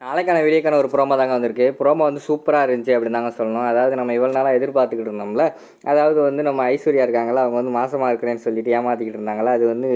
நாளைக்கான வீடியோக்கான ஒரு ப்ரோமோ தாங்க வந்திருக்கு. ப்ரோமோ வந்து சூப்பராக இருந்துச்சு அப்படின்னு தாங்க சொல்லணும். அதாவது நம்ம இவ்வளோ நாளாக எதிர்பார்த்துக்கிட்டு இருந்தோம்ல அதாவது வந்து நம்ம ஐஸ்வர்யா இருக்காங்களா அவங்க வந்து மாசமாக இருக்கிறேன்னு சொல்லிட்டு ஏமாற்றிக்கிட்டு இருந்தாங்களா அது வந்து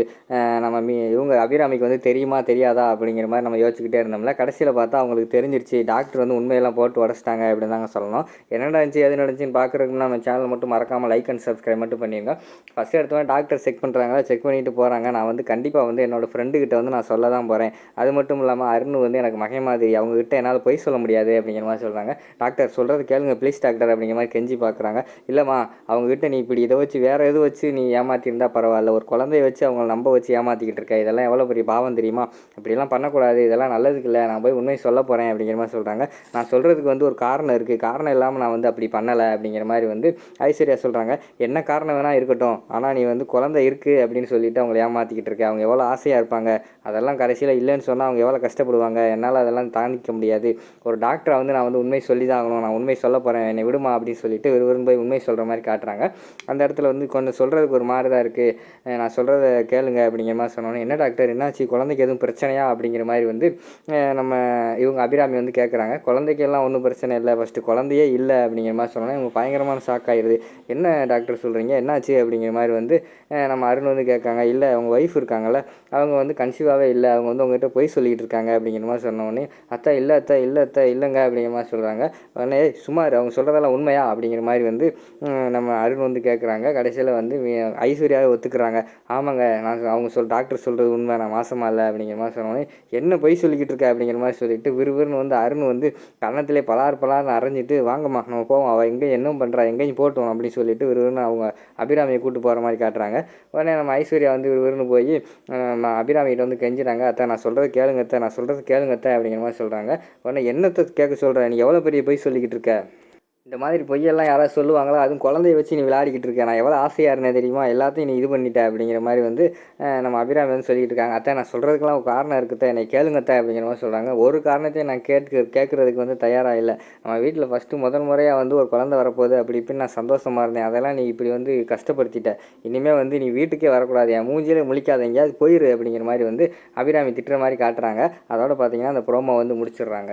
நம்ம மீ இவங்க அபிராமிக்கு வந்து தெரியுமா தெரியாதா அப்படிங்கிற மாதிரி நம்ம யோசிச்சுக்கிட்டே இருந்தோம்ல. கடைசியில் பார்த்தா அவங்களுக்கு தெரிஞ்சிருச்சு டாக்டர் வந்து உண்மையெல்லாம் போட்டு உடச்சிட்டாங்க அப்படின்னு தாங்க சொல்லணும். என்ன நடந்துச்சு எது நடந்துச்சுன்னு பார்க்குறதுக்கு நம்ம சேனல் மட்டும் மறக்காமல் லைக் அண்ட் சப்ஸ்கிரைப் மட்டும் பண்ணிடுங்க ஃபஸ்ட் எடுத்தவங்க டாக்டர் செக் பண்ணுறாங்களா செக் பண்ணிட்டு போகிறாங்க நான் வந்து கண்டிப்பாக வந்து என்னோடய ஃப்ரெண்டுக்கிட்ட வந்து நான் சொல்ல தான் போகிறேன் அது மட்டும் இல்லாமல் அருண் வந்து எனக்கு மகை அவங்கக்கிட்ட என்னால் பொய் சொல்ல முடியாது அப்படிங்கிற மாதிரி சொல்கிறாங்க டாக்டர் சொல்கிறது கேளுங்க ப்ளீஸ் டாக்டர் அப்படிங்கிற மாதிரி கெஞ்சி பார்க்குறாங்க. இல்லைம்மா அவங்கக்கிட்ட நீ இப்படி இதை வச்சு வேறு எது வச்சு நீ ஏமாற்றிருந்தா பரவாயில்ல. ஒரு குழந்தைய வச்சு அவங்கள நம்ப வச்சு ஏமாற்றிக்கிட்டு இருக்க. இதெல்லாம் எவ்வளோ பெரிய பாவம் தெரியுமா? இப்படிலாம் பண்ணக்கூடாது. இதெல்லாம் நல்லதுக்கு இல்லை. நான் போய் உண்மை சொல்ல போகிறேன் அப்படிங்கிற மாதிரி சொல்கிறாங்க நான் சொல்கிறதுக்கு வந்து ஒரு காரணம் இருக்குது காரணம் இல்லாமல் நான் வந்து அப்படி பண்ணலை அப்படிங்கிற மாதிரி வந்து ஐஸ்வர்யா சொல்கிறாங்க என்ன காரணம் வேணால் இருக்கட்டும். ஆனால் நீ வந்து குழந்தை இருக்குது அப்படின்னு சொல்லிட்டு அவங்கள ஏமாற்றிக்கிட்டு இருக்க. அவங்க எவ்வளோ ஆசையாக இருப்பாங்க. அதெல்லாம் கடைசியில் இல்லைன்னு சொன்னால் அவங்க எவ்வளோ கஷ்டப்படுவாங்க. என்னால் அதெல்லாம் தாங்கிக்க முடியாது. ஒரு டாக்டரை வந்து நான் வந்து உண்மை சொல்லி தான் ஆகணும் நான் உண்மை சொல்ல போகிறேன் என்னை விடுமா அப்படின்னு சொல்லிட்டு விறுவிறுன்னு போய் உண்மை சொல்கிற மாதிரி காட்டுறாங்க. அந்த இடத்துல வந்து கொஞ்சம் சொல்கிறதுக்கு ஒரு மாதிரி தான் இருக்குது நான் சொல்கிறத கேளுங்க அப்படிங்கிற மாதிரி சொன்னோன்னே என்ன டாக்டர் என்னாச்சு? குழந்தைக்கு எதுவும் பிரச்சனையா? அப்படிங்கிற மாதிரி வந்து நம்ம இவங்க அபிராமி வந்து கேட்குறாங்க குழந்தைக்கெல்லாம் ஒன்றும் பிரச்சனை இல்லை. ஃபஸ்ட்டு குழந்தையே இல்லை அப்படிங்கிற மாதிரி சொன்னோன்னே இவங்க பயங்கரமான ஷாக் ஆயிடுது என்ன டாக்டர் சொல்கிறீங்க என்னாச்சு? அப்படிங்கிற மாதிரி வந்து நம்ம அருண் வந்து கேட்காங்க இல்லை அவங்க ஒய்ஃப் இருக்காங்கல்ல. அவங்க வந்து கன்சீவாகவே இல்லை. அவங்க வந்து உங்ககிட்ட பொய் சொல்லிக்கிட்டு இருக்காங்க. அப்படிங்கிற மாதிரி சொன்னோடனே அத்தா இல்லை அத்தா இல்லை அத்தா இல்லைங்க அப்படிங்கிற மாதிரி சொல்கிறாங்க உடனே சுமார் அவங்க சொல்கிறதெல்லாம் உண்மையா? அப்படிங்கிற மாதிரி வந்து நம்ம அருண் வந்து கேட்குறாங்க கடைசியில் வந்து ஐஸ்வர்யாவை ஒத்துக்கிறாங்க. ஆமாங்க நான் அவங்க சொல் டாக்டர் சொல்கிறது உண்மை நான் மாசமா இல்லை அப்படிங்கிற மாதிரி சொன்னோடனே என்ன பொய் சொல்லிக்கிட்டு இருக்க? அப்படிங்கிற மாதிரி சொல்லிட்டு விறுவிறுன்னு வந்து அருண் வந்து கன்னத்திலே பலார் பலார்னு அரைஞ்சிட்டு வாங்கம்மா நம்ம போவோம். அவள் எங்கேயும் என்ன பண்ணுறா எங்கேயும் போட்டோம் அப்படின்னு சொல்லிட்டு விறுவிறுன்னு அவங்க அபிராமியை கூப்பிட்டு போகிற மாதிரி காட்டுறாங்க. உடனே நம்ம ஐஸ்வர்யா வந்து விறுவிறுன்னு போய் நம்ம அபிராமிகிட்ட வந்து கெஞ்சுறாங்க. அத்தை நான் சொல்கிறது கேளுங்க அத்தை நான் சொல்கிறது கேளுங்க அத்தை அப்படிங்கிற மாதிரி சொல்கிறாங்க உடனே என்னத்தை கேட்க சொல்கிற நீ எவ்வளோ பெரிய பொய் சொல்லிக்கிட்டு இருக்க? இந்த மாதிரி பொய்யெல்லாம் யாராவது சொல்லுவாங்களா? அதுவும் குழந்தைய வச்சு நீ விளையாடிக்கிட்டு இருக்க. நான் எவ்வளோ ஆசையாக இருந்தேன் தெரியுமா? எல்லாத்தையும் நீ இது பண்ணிட்ட அப்படிங்கிற மாதிரி வந்து நம்ம அபிராமி வந்து சொல்லிட்டு இருக்காங்க. அத்தை நான் சொல்கிறதுக்கெல்லாம் ஒரு காரணம் இருக்குதா என்னை கேளுங்கத்தா அப்படிங்கிற மாதிரி சொல்கிறாங்க ஒரு காரணத்தையும் நான் கேட்க கேட்குறதுக்கு வந்து தயாராக இல்லை. நம்ம வீட்டில் ஃபஸ்ட்டு முதல் முறையாக வந்து ஒரு குழந்தை வரப்போகுது. அப்படி இப்படின்னு நான் சந்தோஷமாக இருந்தேன். அதெல்லாம் நீ இப்படி வந்து கஷ்டப்படுத்திட்ட. இனிமேல் வந்து நீ வீட்டுக்கே வரக்கூடாது. என் மூஞ்சியில் முழிக்காத. எங்கேயாவது போயிரு அப்படிங்கிற மாதிரி வந்து அபிராமி திட்டுற மாதிரி காட்டுறாங்க. அதோட பார்த்தீங்கன்னா அந்த ப்ரோமோ வந்து முடிச்சிடுறாங்க.